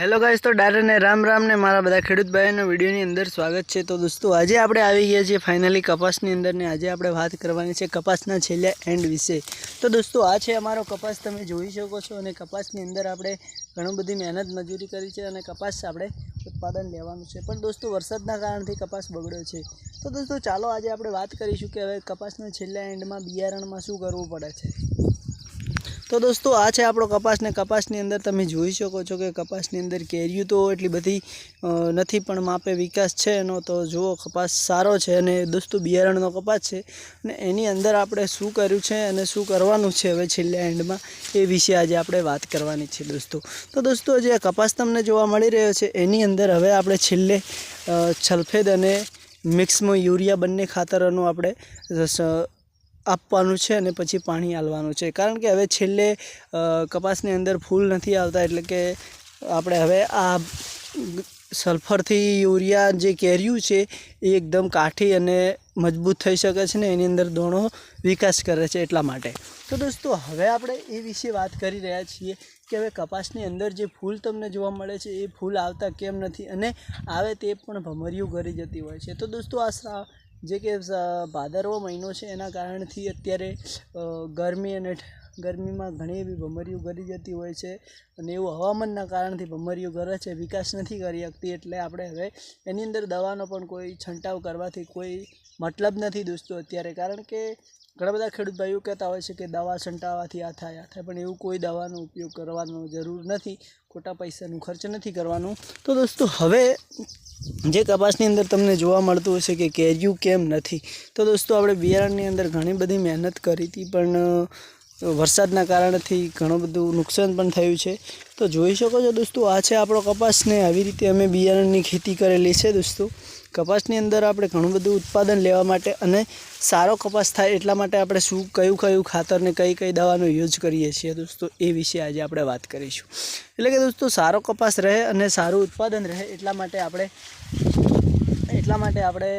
Hello guys તો ડાયર રામ રામ ને મારા બધા ખેડૂત ભાઈઓના વિડીયોની અંદર સ્વાગત છે. તો દોસ્તો, આજે આપણે આવી ગયા છીએ ફાઇનલી કપાસની અંદર ને આજે આપણે વાત કરવાની છે કપાસના છેલ્લા એન્ડ વિશે. તો દોસ્તો, આ છે અમારો કપાસ, તમે જોઈ શકો છો. અને કપાસની અંદર આપણે ઘણું બધી મહેનત મજૂરી કરી છે અને કપાસ આપણે ઉત્પાદન લેવાનું છે. પણ દોસ્તો, વરસાદના કારણથી કપાસ બગડ્યો છે. તો દોસ્તો, ચાલો આજે આપણે વાત કરીશું કે હવે કપાસના છેલ્લા એન્ડમાં બિયારણમાં શું કરવું પડે છે. તો દોસ્તો, આ છે આપણો કપાસ ને કપાસની અંદર તમે જોઈ શકો છો કે કપાસની અંદર કેરીયું તો એટલી બધી નથી પણ માપે વિકાસ છે એનો. તો જુઓ, કપાસ સારો છે અને દોસ્તો, બિયારણનો કપાસ છે. અને એની અંદર આપણે શું કર્યું છે અને શું કરવાનું છે હવે છેલ્લા એન્ડમાં, એ વિશે આજે આપણે વાત કરવાની છે દોસ્તો. તો દોસ્તો, જે કપાસ તમને જોવા મળી રહ્યો છે, એની અંદર હવે આપણે છેલ્લે સલ્ફેદ અને મિક્સમાં યુરિયા બંને ખાતરોનું આપણે આપવાનું છે અને પછી પાણી આલવાનું છે. કારણ કે હવે છેલ્લે કપાસની અંદર ફૂલ નથી આવતા એટલે કે આપણે હવે આ સલ્ફરથી યુરિયા જે કેર્યું છે એ એકદમ કાઠી અને મજબૂત થઈ શકે છે ને એની અંદર દોણો વિકાસ કરે છે એટલા માટે. તો દોસ્તો, હવે આપણે એ વિશે વાત કરી રહ્યા છીએ કે હવે કપાસની અંદર જે ફૂલ તમને જોવા મળે છે એ ફૂલ આવતા કેમ નથી અને આવે તે પણ ભમરિયું કરી જતી હોય છે. તો દોસ્તો, આ જે કે ભાદરવો મહિનો છે એના કારણથી અત્યારે ગરમી અને ગરમીમાં ઘણી એવી ભમરીઓ ગરી જતી હોય છે અને એવું હવામાનના કારણથી ભમરીઓ ગરે છે, વિકાસ નથી કરી શકતી એટલે આપણે હવે એની અંદર દવાનો પણ કોઈ છંટાવ કરવાથી કોઈ મતલબ નથી દોસ્તો અત્યારે. કારણ કે ઘણા બધા ખેડૂત ભાઈઓ કહેતા હોય છે કે દવા છંટાવવાથી આ થાય આ થાય, પણ એવું કોઈ દવાનો ઉપયોગ કરવાનો જરૂર નથી. ખોટા પૈસાનું ખર્ચ નથી કરવાનું. તો દોસ્તો, હવે જે કપાસની અંદર તમને જોવા મળતું હશે કે કેર્યું કેમ નથી. તો દોસ્તો, આપણે બિયારણની અંદર ઘણી બધી મહેનત કરી હતી, પણ વરસાદના કારણથી ઘણું બધું નુકસાન પણ થયું છે. તો જોઈ શકો છો દોસ્તો, આ છે આપણો કપાસ ને આવી રીતે અમે બિયારણની ખેતી કરેલી છે દોસ્તો. કપાસની અંદર આપણે ઘણું બધું ઉત્પાદન લેવા માટે અને સારો કપાસ થાય એટલા માટે આપણે શું, કયું કયું ખાતરને કઈ કઈ દવાનો યુઝ કરીએ છીએ દોસ્તો, એ વિશે આજે આપણે વાત કરીશું. એટલે કે દોસ્તો, સારો કપાસ રહે અને સારું ઉત્પાદન રહે એટલા માટે આપણે, એટલા માટે આપણે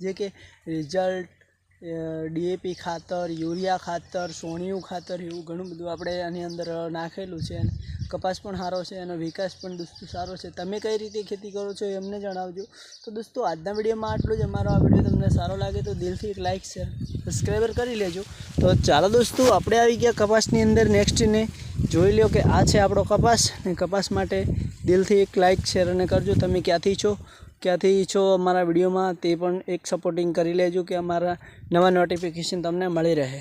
જે કે રિઝલ્ટ ડીએપી ખાતર, યુરિયા ખાતર, સોણિયું ખાતર એવું ઘણું બધું આપણે આની અંદર નાખેલું છે અને કપાસ પણ સારો છે એનો વિકાસ પણ દોસ્તો સારો છે. તમે કઈ રીતે ખેતી કરો છો એમને જણાવજો. તો દોસ્તો આજના વિડીયોમાં આટલું જ. અમારો આ વીડિયો તમને સારો લાગે તો દિલથી એક લાઇક શેર સબસ્ક્રાઈબર કરી લેજો. તો ચાલો દોસ્તો, આપણે આવી ગયા કપાસની અંદર. નેક્સ્ટ ને જોઈ લ્યો કે આ છે આપણો કપાસ ને કપાસ માટે દિલથી એક લાઇક શેર અને કરજો. તમે ક્યાંથી છો? ક્યાંથી છો અમારા વિડીયોમાં તે પણ એક સપોર્ટિંગ કરી લેજો કે અમારા નવા નોટિફિકેશન તમને મળી રહે.